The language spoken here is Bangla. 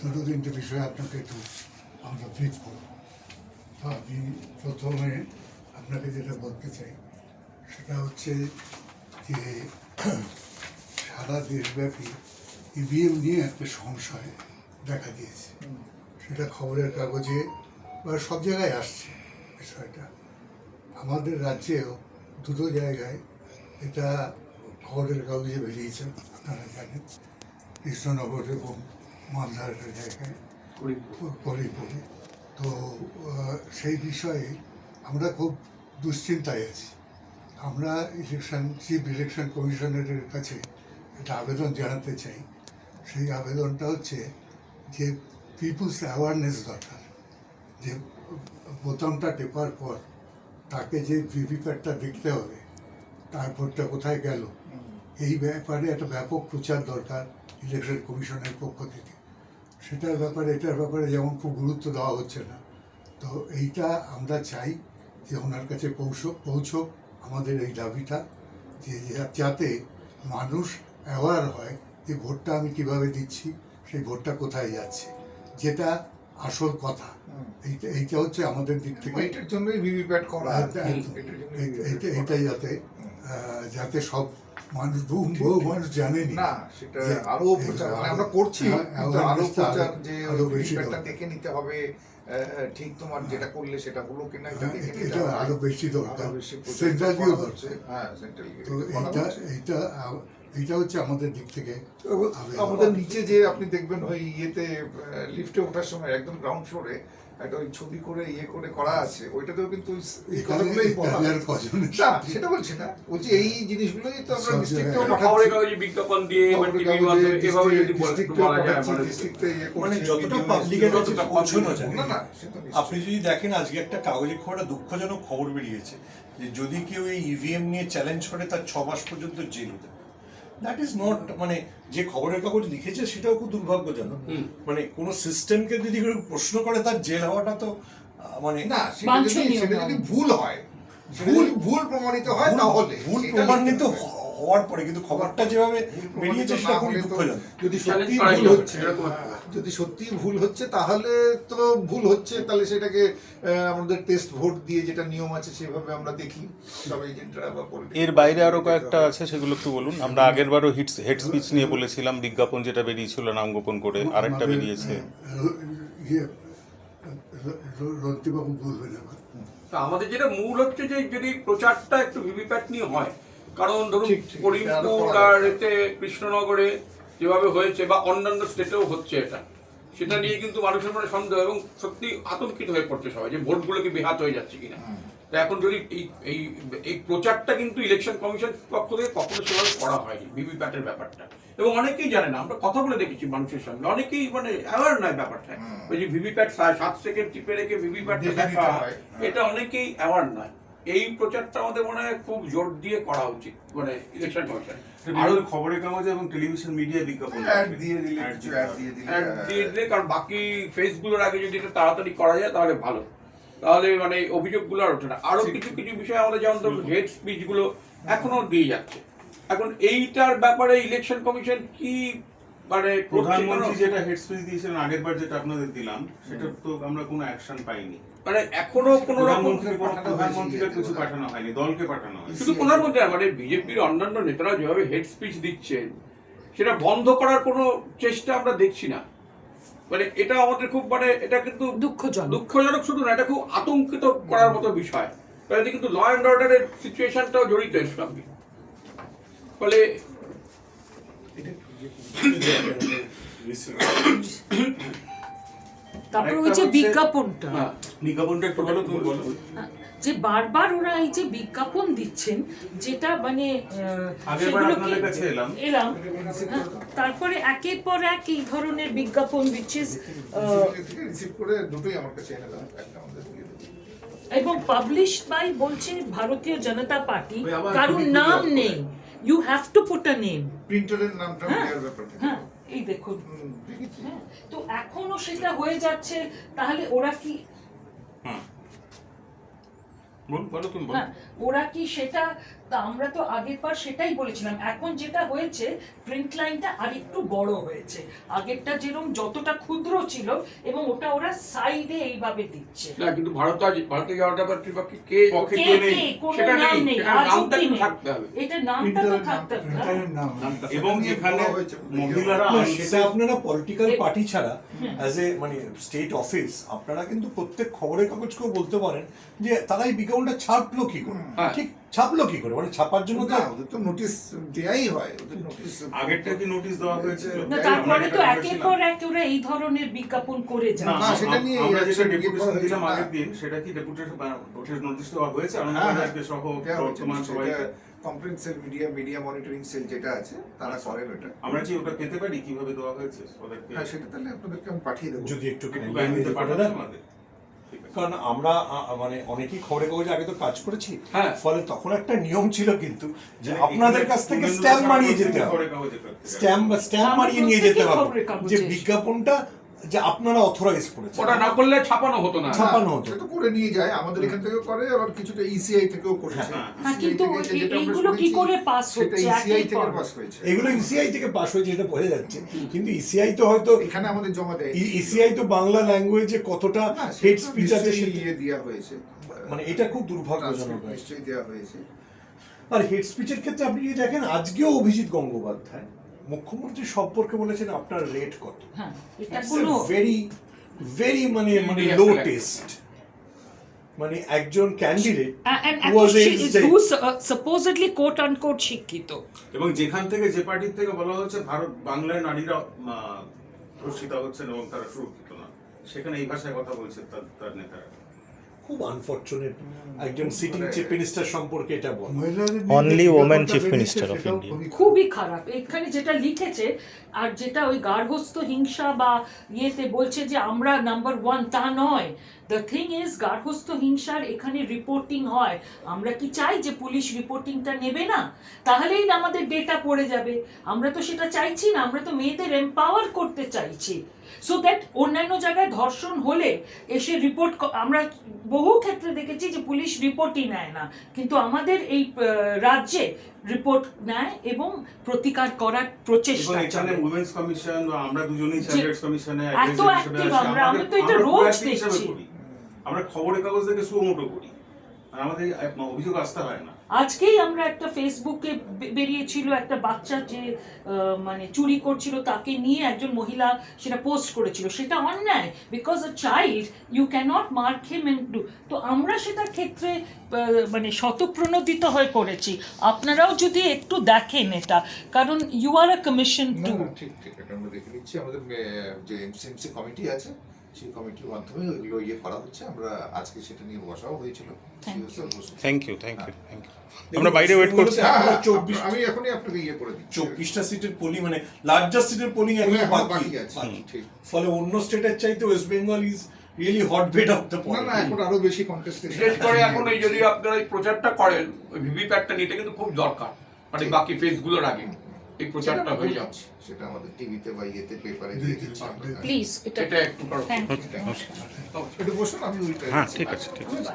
দুটো তিনটে বিষয়ে আপনাকে একটু আমরা ব্রিফ করব তো আমি প্রথমে আপনাকে যেটা বলতে চাই, সেটা হচ্ছে যে সারা দেশব্যাপী ইভিএম নিয়ে একটা সংশয় দেখা দিয়েছে। সেটা খবরের কাগজে বা সব জায়গায় আসছে বিষয়টা। আমাদের রাজ্যেও দুটো জায়গায় এটা খবরের কাগজে বেরিয়েছে, আপনারা জানেন। কৃষ্ণনগর এবং মালদার জায়গায় করিপুরে তো সেই বিষয়ে আমরা খুব দুশ্চিন্তায় আছি। আমরা ইলেকশন চিফ ইলেকশন কমিশনের কাছে একটা আবেদন জানাতে চাই। সেই আবেদনটা হচ্ছে যে পিপুলস অ্যাওয়ারনেস দরকার। যে বোতামটা টেপার পর তাকে যে ভিভিপ্যাটটা দেখতে হবে তারপরটা কোথায় গেল এই ব্যাপারে একটা ব্যাপক প্রচার দরকার। ইলেকশন কমিশনের পক্ষ থেকে। সেটার ব্যাপারে এটার ব্যাপারে যেমন খুব গুরুত্ব দেওয়া হচ্ছে না তো এইটা আমরা চাই যে ওনার কাছে পৌঁছ পৌঁছক আমাদের এই দাবিটা যে যাতে মানুষ অ্যাওয়ার হয় যে ভোটটা আমি কীভাবে দিচ্ছি সেই ভোটটা কোথায় যাচ্ছে। যেটা আসল কথা। এইটা এইটা হচ্ছে আমাদের দিক থেকে এটার জন্যই ভিভিপ্যাট করা। এইটাই যাতে যাতে সব মানুষ বহু বহু মানুষ জানেনি না সেটা আরও প্রচার মানে আমরা করছি হ্যাঁ, আরও প্রচার যে। দেখে নিতে হবে ঠিক তোমার যেটা করলে সেটা হলো কিনা এটা হ্যাঁ, দেখে এটা- নিতে হবে। আরও বেশি দরকার সেন্ট্রাল ভিউ হচ্ছে। হ্যাঁ সেন্ট্রাল এটা এইটা হচ্ছে আমাদের দিক থেকে আমাদের নিচে যে আপনি দেখবেন ওই ইয়েতে লিফটে ওঠার সময় একদম গ্রাউন্ড ফ্লোরে একটা ওই ছবি করে ইয়ে করে করা আছে ওইটাতেও কিন্তু এই কথাগুলোই না সেটা বলছি না। বলছি এই জিনিসগুলোই তো আমরা ডিস্ট্রিক্টেও খবরের কাগজে বিজ্ঞাপন দিয়ে এবার টিভির মাধ্যমে এভাবে যদি বলে- যায়। ইয়ে মানে যতটা পাবলিকের কাছে পৌঁছানো যায়। না না সে তো নিশ্চয়ই। আপনি যদি দেখেন আজকে একটা কাগজে খুব একটা দুঃখজনক খবর বেরিয়েছে যে যদি কেউ এই ইভিএম নিয়ে চ্যালেঞ্জ করে তার ছ মাস পর্যন্ত জেল হতে দ্যাট ইজ নট মানে যে খবরের কাগজ লিখেছে সেটাও খুব দুর্ভাগ্যজনক। মানে কোনো সিস্টেমকে যদি কেউ প্রশ্ন করে তার জেল হওয়াটা তো আহ, মানে না সেটা যদি ভুল হয় ভুল ভুল প্রমাণিত হয় তাহলে ভুল প্রমাণিত লিখতে হবে। হ- হওয়ার পরে কিন্তু খবরটা যেভাবে বেরিয়েছে সেটা খুব হলে তো দুঃখজনক। যদি সত্যি ভুল হচ্ছে যদি সত্যি ভুল হচ্ছে তাহলে তো ভুল হচ্ছে। তাহলে সেটাকে আমাদের টেস্ট ভোট দিয়ে যেটা নিয়ম আছে সেভাবে আমরা দেখি সব এজেন্টরা বা এর বাইরে আরও কয়েকটা আছে সেগুলো একটু বলুন। আমরা আগের বারও হিটস হেড স্পিচ নিয়ে বলেছিলাম বিজ্ঞাপন যেটা বেরিয়েছিল নাম গোপন করে আরেকটা বেরিয়েছে। ইয়ে আমাদের যেটা মূল হচ্ছে যে যদি প্রচারটা একটু ভিভিপ্যাট নিয়ে হয় কারণ ধরুন করিমপুর আর এতে কৃষ্ণনগরে যেভাবে হয়েছে বা অন্যান্য স্টেটেও হচ্ছে এটা সেটা নিয়ে কিন্তু মানুষের মনে সন্দেহ এবং সত্যি আতঙ্কিত হয়ে পড়ছে সবাই যে ভোটগুলো কি বেহাত হয়ে যাচ্ছে কিনা। তো এখন যদি এই এই এই প্রচারটা কিন্তু ইলেকশন কমিশন পক্ষ থেকে কখনো সেভাবে করা হয়নি ভিভিপ্যাটের ব্যাপারটা। এবং অনেকেই জানে না আমরা কথা বলে দেখেছি মানুষের সঙ্গে অনেকেই মানে অ্যাওয়ার নয় ব্যাপারটা। ওই যে ভিভিপ্যাট সাত সেকেন্ড টিপে রেখে ভিভিপ্যাট হয়। এটা অনেকেই অ্যাওয়ার নয়। এই প্রচারটা আমাদের মনে হয় খুব জোর দিয়ে করা উচিত মানে ইলেকশন কমিশন আরও খবরের কাগজে এবং টেলিভিশন মিডিয়ায় বিজ্ঞাপন। দিয়ে দিলে দিয়ে দিলে। দিলে কারণ বাকি ফেসগুলোর আগে যদি এটা তাড়াতাড়ি করা যায় তাহলে ভালো। তাহলে মানে অভিযোগগুলো আর ওঠে না। আরও কিছু কিছু বিষয় আমাদের যেমন ধরুন হেড স্পিচগুলো এখনও দিয়ে যাচ্ছে। এখন এইটার ব্যাপারে ইলেকশন কমিশন কি মানে প্রধানমন্ত্রী যেটা হেড স্পিচ দিয়েছিলেন আগের বার যেটা আপনাদের দিলাম সেটা তো আমরা কোনো অ্যাকশন পাইনি। মানে এখনও কোনো রকম প্রধানমন্ত্রীকে কিছু পাঠানো হয়নি দলকে পাঠানো হয়নি। শুধু প্রধানমন্ত্রী মানে বিজেপির অন্যান্য নেতারা যেভাবে হেড স্পিচ দিচ্ছেন সেটা বন্ধ করার কোনো চেষ্টা আমরা দেখছি না। মানে এটা আমাদের খুব মানে এটা কিন্তু দুঃখজনক। দুঃখজনক শুধু না এটা খুব আতঙ্কিত করার মতো বিষয়। কারণ এতে কিন্তু ল অ্যান্ড অর্ডারের সিচুয়েশনটাও জড়িত এর সঙ্গে। ফলে তারপর ওই যে বিজ্ঞাপনটা হ্যাঁ, বিজ্ঞাপনটা একটু বলো তুমি বলো যে বারবার ওরা এই যে বিজ্ঞাপন দিচ্ছেন যেটা মানে এলাম। হ্যাঁ, তারপরে একের পর এক এই ধরনের বিজ্ঞাপন দিচ্ছে। এবং পাবলিশ বাই বলছে ভারতীয় জনতা পার্টি কারোর নাম নেই you have to put a name প্রিন্টারের নামটা হ্যাঁ দেওয়ার ব্যাপারটা হ্যাঁ এই দেখুন। হ্যাঁ, তো এখনও সেটা হয়ে যাচ্ছে তাহলে ওরা কি বলো হ্যাঁ ওরা কি সেটা আমরা তো আগের বার সেটাই বলেছিলাম। এখন যেটা হয়েছে প্রিন্ট লাইনটা আরেকটু বড় হয়েছে। আগেরটা যেরকম যতটা ক্ষুদ্র ছিল এবং ওটা ওরা সাইডে এইভাবে দিচ্ছে। না কিন্তু ভারত আজ ভারতে যাওয়াটা কে পক্ষে কে নেই? সেটা নামটা নেই? থাকতে হবে। এটা নামটা তো থাকতে হবে। এবং যেখানে মহিলারা সেটা আপনারা পলিটিক্যাল পার্টি ছাড়া অ্যাজ এ মানে স্টেট অফিস আপনারা কিন্তু প্রত্যেক খবরের কাগজকেও বলতে পারেন যে তারা এই বিজ্ঞাপনটা ছাপলো কি করে? হ্যাঁ। ঠিক ছাপলো কি করে? মানে ছাপার জন্য তো ওদের তো নোটিশ দেয়াই হয় ওদের নোটিশ আগেরটা কি নোটিশ দেওয়া হয়েছিল? না তারপরে তো একের পর এক ওরা এই ধরনের বিজ্ঞাপন করে যায়। না, সেটা নিয়ে আমরা যেটা ডেপুটেশন দিলাম আগের দিন সেটা কি ডেপুটেশন নোটিশ দেওয়া হয়েছে? হ্যাঁ, আনন্দবাজারকে সহ বর্তমান এটা complaint cell media media monitoring cell যেটা আছে তারা করেন ওটা আমরা কি ওটা পেতে পারি? কীভাবে দেওয়া হয়েছে? ওদেরকে হ্যাঁ সেটা তাহলে আপনাদেরকে আমি পাঠিয়ে দেবো। যদি একটু দেন। আমাদের। আছে কারণ আমরা মানে অনেকেই খবরের কাগজে আগে তো কাজ করেছি হ্যাঁ। ফলে তখন একটা নিয়ম ছিল কিন্তু যে মানে আপনাদের কাছ থেকে স্ট্যাম্প মারিয়ে যেতে হবে। স্ট্যাম্প স্ট্যাম্প মারিয়ে নিয়ে যেতে হবে যে বিজ্ঞাপনটা যে আপনারা অথরাইজ করেছেন। ওটা না করলে ছাপানো হতো না। ছাপানো হতো। সেটা করে নিয়ে যায় আমাদের এখান থেকেও করে আবার কিছুটা ইসিআই থেকেও করেছে। হ্যাঁ, হ্যাঁ, কিন্তু আমরা এইগুলো কি করে সেটা হচ্ছে? ইসিআই থেকে পাস হয়েছে। এগুলো ইসিআই থেকে পাস হয়েছে এটা বোঝা যাচ্ছে। কিন্তু ইসিআই তো হয়তো এখানে আমাদের জমা দেয়। ইসিআই তো বাংলা ল্যাঙ্গুয়েজে কতটা হেড স্পিচ আছে ইয়ে দেওয়া হয়েছে। মানে এটা খুব দুর্ভাগ্যজনক। নিশ্চয়ই দেওয়া হয়েছে। আর হেড স্পিচের ক্ষেত্রে আপনি যদি দেখেন আজকেও অভিজিৎ গঙ্গোপাধ্যায় মুখ্যমন্ত্রী সম্পর্কে বলেছেন আপনার রেট কত? হ্যাঁ এটা কোনো ভেরি ভেরি মানে মানে লো টেস্ট মানে একজন ক্যান্ডিডেট supposedly quote unquote শিক্ষিত। এবং যেখান থেকে যে পার্টির থেকে বলা হচ্ছে ভারত বাংলায় নারীরা আহ, ধর্ষিত হচ্ছেন এবং তারা সুরক্ষিত না সেখানে এই ভাষায় কথা বলছে তার তার নেতারা। খুব আনফরচুনেট একজন সিটিং চিফ মিনিস্টার সম্পর্কে এটা বল। মহিলাদের Only যে woman বিজ্ঞাপনটা chief বেরিয়েছে, minister of সেটাও India. খুবই খুবই খারাপ। এখানে যেটা লিখেছে আর যেটা ওই গার্হস্থ হিংসা বা ইয়েতে বলছে যে আমরা নাম্বার ওয়ান তা নয়। দ্য থিং ইজ গার্হস্থ হিংসার এখানে রিপোর্টিং হয়। আমরা কি চাই যে পুলিশ রিপোর্টিংটা নেবে না? তাহলেই না আমাদের ডেটা পড়ে যাবে। আমরা তো সেটা চাইছি না আমরা তো মেয়েদের এম্পাওয়ার করতে চাইছি। সো দ্যাট অন্যান্য জায়গায় ধর্ষণ হলে এসে রিপোর্ট আমরা বহু ক্ষেত্রে দেখেছি যে পুলিশ রিপোর্টই নেয় না। কিন্তু আমাদের এই রাজ্যে রিপোর্ট নেয় এবং প্রতিকার করার প্রচেষ্টা এখানে উমেন্স উইমেন্স কমিশন আমরা দুজনেই কমিশনে এত অ্যাক্টিভ আমরা, আমি তো এটা রোজ দেখছি। আমরা খবরের কাগজ থেকে সুমোটো করি। আর আমাদের অভিযোগ আসতে হয় না। আজকেই আমরা একটা ফেসবুকে বেরিয়েছিল একটা বাচ্চা যে মানে চুরি করছিল তাকে নিয়ে একজন মহিলা সেটা পোস্ট করেছিল। সেটা অন্যায় because a child you cannot mark him and do তো আমরা সেটার ক্ষেত্রে মানে শতপ্রণোদিত হয়ে করেছি আপনারাও যদি একটু দেখেন এটা কারণ you are a commission to ঠিক ঠিক এটা আমরা দেখে নিচ্ছি। আমাদের যে এমসিএমসি কমিটি আছে সেই কমিটির মাধ্যমে ওইগুলো ইয়ে করা হচ্ছে। আমরা আজকে সেটা নিয়ে বসাও হয়েছিল। Thank you thank you thank you আমরা বাইরে ওয়েট করছি। হ্যাঁ, হ্যাঁ, চব্বিশ- আমি এখনই আপনাকে ইয়ে করে দিচ্ছি। চব্বিশটা সিটের পোলিং মানে লার্জার সিটের পোলিং এখন এখন বাকি। আছে। ঠিক। ফলে অন্য স্টেটের চাইতে West Bengal is really hot bed of the না না এখন আরও বেশি কন্টেস্টেশন বিশেষ করে এখন এই যদি আপনারা এই প্রচারটা করেন ওই ভিভিপ্যাটটা নিতে কিন্তু খুব দরকার। মানে বাকি ফেসগুলোর আগে। এই প্রচারটা হয়ে যাচ্ছে সেটা আমাদের টিভিতে বা ইয়েতে পেপারে দিয়ে দিচ্ছি, প্লিজ এটা এটা একটু করো। থ্যাংক ইউ একটু বসুন আমি ওইটা হ্যাঁ ঠিক আছে ঠিক আছে।